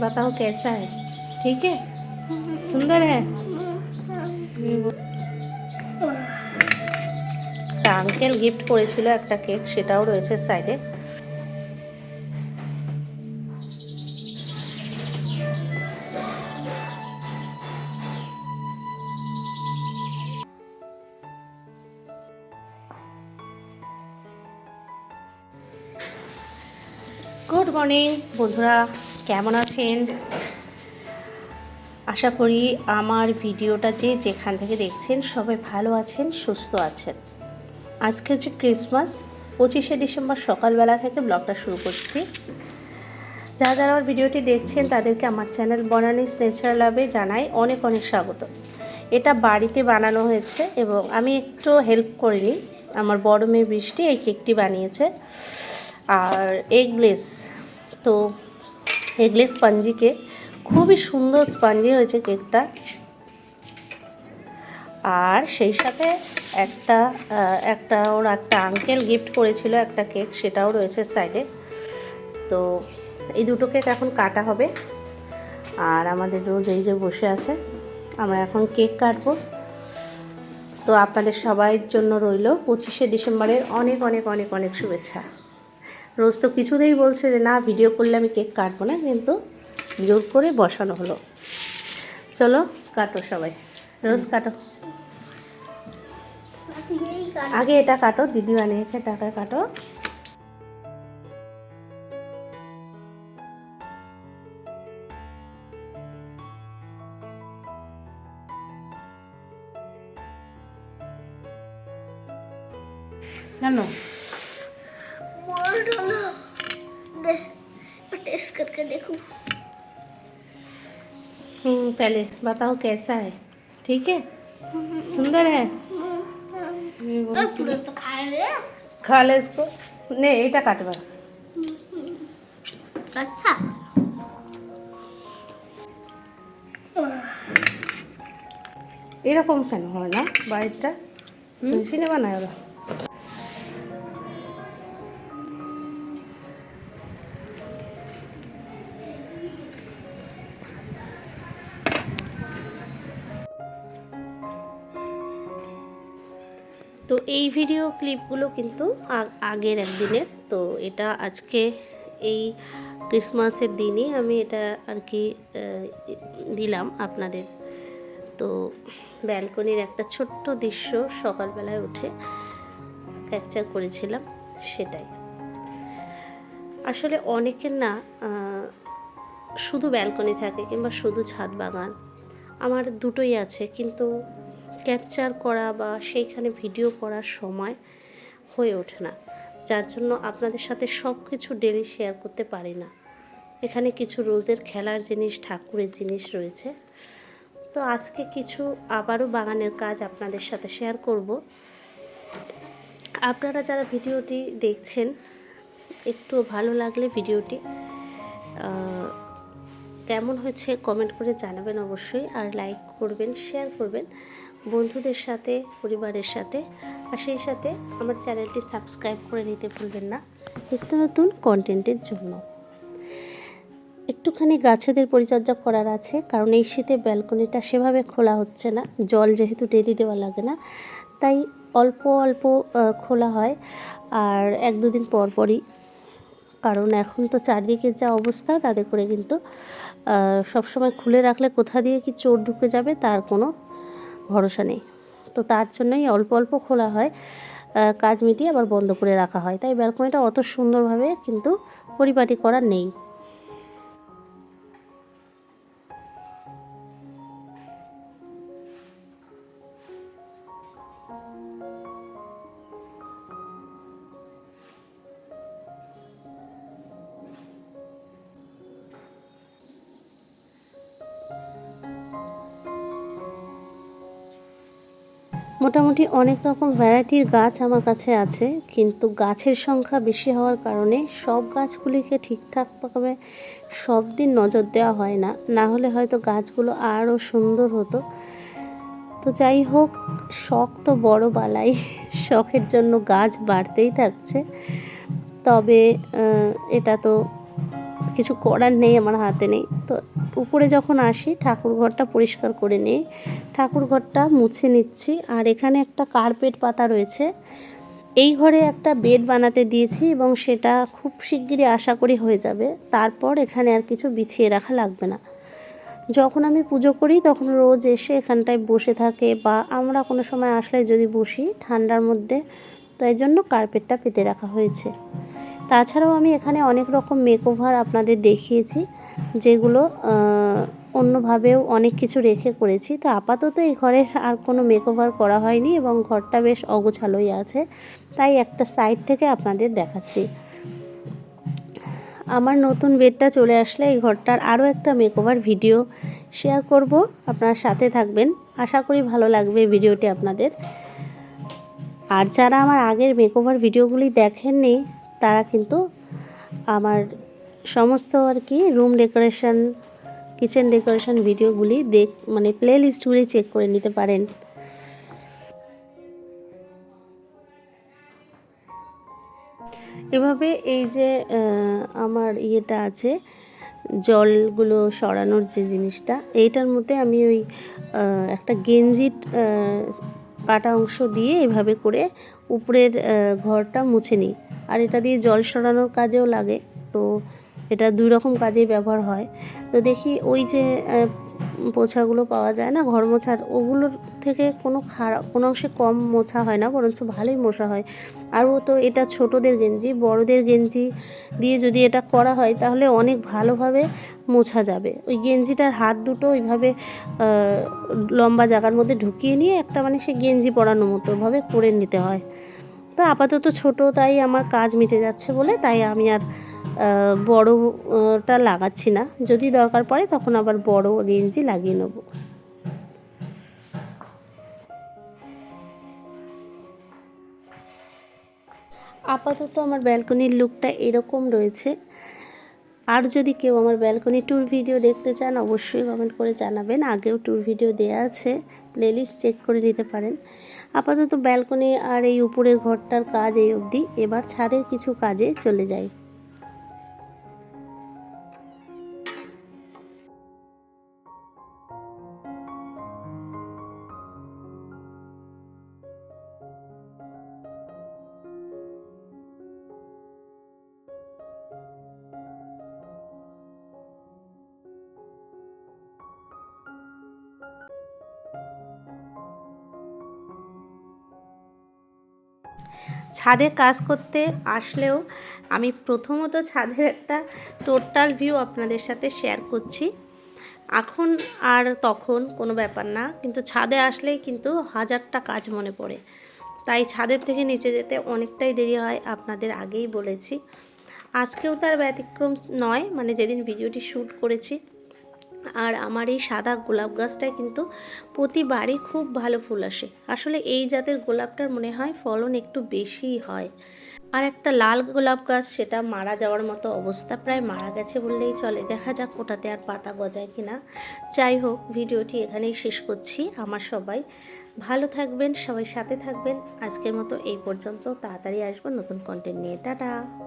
बताओ कैसा है ठीक है सुंदर है একটা আঙ্কেল গিফট করেছিল একটা কেক সেটাও রয়েছে সাইডে গুড মর্নিং বন্ধুরা কেমন আছেন? আশা করি আমার ভিডিওটা যে যেখান থেকে দেখছেন সবাই ভালো আছেন, সুস্থ আছেন। আজকে হচ্ছে ক্রিসমাস, পঁচিশে ডিসেম্বর সকালবেলা থেকে ব্লগটা শুরু করছি। যারা যারা আমার ভিডিওটি দেখছেন তাদেরকে আমার চ্যানেল বনানিস ন্যাচারাল লাভে জানাই অনেক অনেক স্বাগত। এটা বাড়িতে বানানো হয়েছে এবং আমি একটু হেল্প করিনি। আমার বড় মেয়ে বৃষ্টি এই কেকটি বানিয়েছে। আর এগলেস তো এগলেস স্পঞ্জি কেক খুবই সুন্দর স্পঞ্জি হয়েছে কেকটা। আর সেই সাথে একটা একটা, ওর একটা আঙ্কেল গিফট করেছিল একটা কেক, সেটাও রয়েছে সাইডে তো এই দুটো কেক এখন কাটা হবে। আর আমাদের রোজ এই যে বসে আছে, আমরা এখন কেক কাটবো। তো আপনাদের সবাইয়ের জন্য রইল পঁচিশে ডিসেম্বরের অনেক অনেক অনেক অনেক শুভেচ্ছা। রোজ তো কিছুতেই বলছে যে, না ভিডিও করলে আমি কেক কাটবো না। কিন্তু জোর করে বসানো হলো। চলো, কাটো সবাই। রোজ কাটো। আগে এটা কাটো, দিদি বানিয়েছে টাকা কাটো। কেন? करके देखूं हम्म, पहले बताओ कैसा है ठीक है सुंदर है तो पूरा तो खा ले खा ले इसको নে এটা কাটবা अच्छा এরকম কেন হয় না বাড়িটা মেশিনে বানায় ওরা তো এই ভিডিও ক্লিপগুলো কিন্তু আগের একদিনের। তো এটা আজকে এই ক্রিসমাসের দিনই আমি এটা আর কি দিলাম আপনাদের। তো ব্যালকনির একটা ছোট্ট দৃশ্য সকালবেলায় উঠে ক্যাপচার করেছিলাম সেটাই। আসলে অনেকের না শুধু ব্যালকনি থাকে কিংবা শুধু ছাদ বাগান, আমার দুটোই আছে, কিন্তু ক্যাপচার করা বা সেইখানে ভিডিও করার সময় হয়ে ওঠে না। যার জন্য আপনাদের সাথে সব কিছু ডেলি শেয়ার করতে পারি না। এখানে কিছু রোজের খেলার জিনিস, ঠাকুরের জিনিস রয়েছে। তো আজকে কিছু আবারও বাগানের কাজ আপনাদের সাথে শেয়ার করব। আপনারা যারা ভিডিওটি দেখছেন, একটু ভালো লাগলে ভিডিওটি কেমন হয়েছে কমেন্ট করে জানাবেন অবশ্যই। আর লাইক করবেন শেয়ার করবেন। বন্ধুদের সাথে, পরিবারের সাথে। আর সেই সাথে আমার চ্যানেলটি সাবস্ক্রাইব করে নিতে ভুলবেন না। নিত্য নতুন কন্টেন্টের জন্য। একটুখানি গাছেদের পরিচর্যা করার আছে, কারণ এই শীতে ব্যালকনিটা সেভাবে খোলা হচ্ছে না। জল যেহেতু ডেলি দেওয়া লাগে না, তাই অল্প অল্প খোলা হয়। আর এক দুদিন পর পরই, কারণ এখন তো চারদিকে যা অবস্থা, তাতে করে কিন্তু সবসময় খুলে রাখলে কোথা দিয়ে কি চোর ঢুকে যাবে, তার কোনো ভরসা নেই। তো তার জন্যই অল্প অল্প খোলা হয় কাজ মিটিয়ে আবার বন্ধ করে রাখা হয়। তাই ব্যালকনিটা অত সুন্দরভাবে কিন্তু পরিপাটি করা নেই। মোটামুটি অনেক রকম ভ্যারাইটির গাছ আমার কাছে আছে, কিন্তু গাছের সংখ্যা বেশি হওয়ার কারণে সব গাছগুলিকে ঠিকঠাকভাবে সব দিন নজর দেওয়া হয় না। না হলে হয়তো গাছগুলো আরও সুন্দর হতো। তো যাই হোক, শখ তো বড় বালাই। শখের জন্য গাছ বাড়তেই থাকছে। তবে এটা তো কিছু করার নেই আমার হাতে নেই। তো উপরে যখন আসি, ঠাকুর ঘরটা পরিষ্কার করে নিই। ঠাকুর ঘরটা মুছে নিচ্ছি। আর এখানে একটা কার্পেট পাতা রয়েছে। এই ঘরে একটা বেড বানাতে দিয়েছি এবং সেটা খুব শিগগিরই আশা করি হয়ে যাবে। তারপর এখানে আর কিছু বিছিয়ে রাখা লাগবে না। যখন আমি পুজো করি, তখন রোজ এসে এখানটায় বসে থাকে বা আমরা কোনো সময় আসলে যদি বসি ঠান্ডার মধ্যে তো এই জন্য কার্পেটটা পেতে রাখা হয়েছে। তাছাড়াও আমি এখানে অনেক রকম মেকওভার আপনাদের দেখিয়েছি, যেগুলো অন্যভাবেও অনেক কিছু রেখে করেছি। তো আপাতত এই ঘরের আর কোনো মেকওভার করা হয়নি এবং ঘরটা বেশ অগোছালোই আছে। তাই একটা সাইড থেকে আপনাদের দেখাচ্ছি। আমার নতুন বেডটা চলে আসলে এই ঘরটার আরও একটা মেকওভার ভিডিও শেয়ার করব। আপনার সাথে থাকবেন। আশা করি ভালো লাগবে ভিডিওটি আপনাদের। আর যারা আমার আগের মেকওভার ভিডিওগুলি দেখেননি তারা কিন্তু আমার সমস্ত আর কি রুম ডেকোরেশন কিচেন ডেকোরেশন ভিডিওগুলি দেখ মানে প্লে লিস্টগুলি চেক করে নিতে পারেন। এভাবে এই যে আমার ইয়েটা আছে, জলগুলো সরানোর যে জিনিসটা, এইটার মধ্যে আমি ওই একটা গেঞ্জির কাটা অংশ দিয়ে এভাবে করে উপরের ঘরটা মুছে নিই। আর এটা দিয়ে জল সরানোর কাজেও লাগে। তো এটা দুই রকম কাজেই ব্যবহার হয়। তো দেখি ওই যে পোছাগুলো পাওয়া যায় না, ঘর মোছার, ওগুলোর থেকে কোনো খারাপ, কোনো অংশে কম মোছা হয় না, বরঞ্চ ভালোই মোছা হয়। আর ও তো এটা ছোটদের গেঞ্জি, বড়দের গেঞ্জি দিয়ে যদি এটা করা হয়, তাহলে অনেক ভালোভাবে মোছা যাবে। ওই গেঞ্জিটার হাত দুটো ওইভাবে লম্বা জায়গার মধ্যে ঢুকিয়ে নিয়ে একটা মানে সে গেঞ্জি পরানোর মতোভাবে করে নিতে হয়। তো আপাতত ছোট, তাই আমার কাজ মিটে যাচ্ছে বলে তাই আমি আর বড়টা লাগাচ্ছি না। যদি দরকার পড়ে তখন আবার বড় গেঞ্জি লাগিয়ে নেব। আপাতত আমার ব্যালকনির লুকটা এরকম রয়েছে। আর যদি কেউ আমার ব্যালকনি ট্যুর ভিডিও দেখতে চান, অবশ্যই কমেন্ট করে জানাবেন। আগেও ট্যুর ভিডিও দেওয়া আছে। প্লেলিস্ট চেক করে নিতে পারেন। আপাতত ব্যালকনি আর এই উপরের ঘরটার কাজ এই অবধি। এবার ছাদের কিছু কাজে চলে যাই। ছাদে কাজ করতে আসলেও আমি প্রথমত ছাদের একটা টোটাল ভিউ আপনাদের সাথে শেয়ার করছি। এখন আর তখন কোনো ব্যাপার না, কিন্তু ছাদে আসলেই কিন্তু হাজারটা কাজ মনে পড়ে। তাই ছাদের থেকে নিচে যেতে অনেকটাই দেরি হয় আপনাদের আগেই বলেছি। আজকেও তার ব্যতিক্রম নয় মানে যেদিন ভিডিওটি শ্যুট করেছি আর আমার এই সাদা গোলাপ গাছটায় কিন্তু প্রতিবারই খুব ভালো ফুল আসে। আসলে এই জাতের গোলাপটার মনে হয় ফলন একটু বেশিই হয়। আর একটা লাল গোলাপ গাছ, সেটা মারা যাওয়ার মতো অবস্থা, প্রায় মারা গেছে বললেই চলে। দেখা যাক ওটাতে আর পাতা গজায় কিনা। যাই হোক, ভিডিওটি এখানেই শেষ করছি আমার সবাই। ভালো থাকবেন, সবাই সাথে থাকবেন। আজকের মতো এই পর্যন্ত। তাড়াতাড়ি আসব নতুন কন্টেন্ট নিয়ে। টাটা!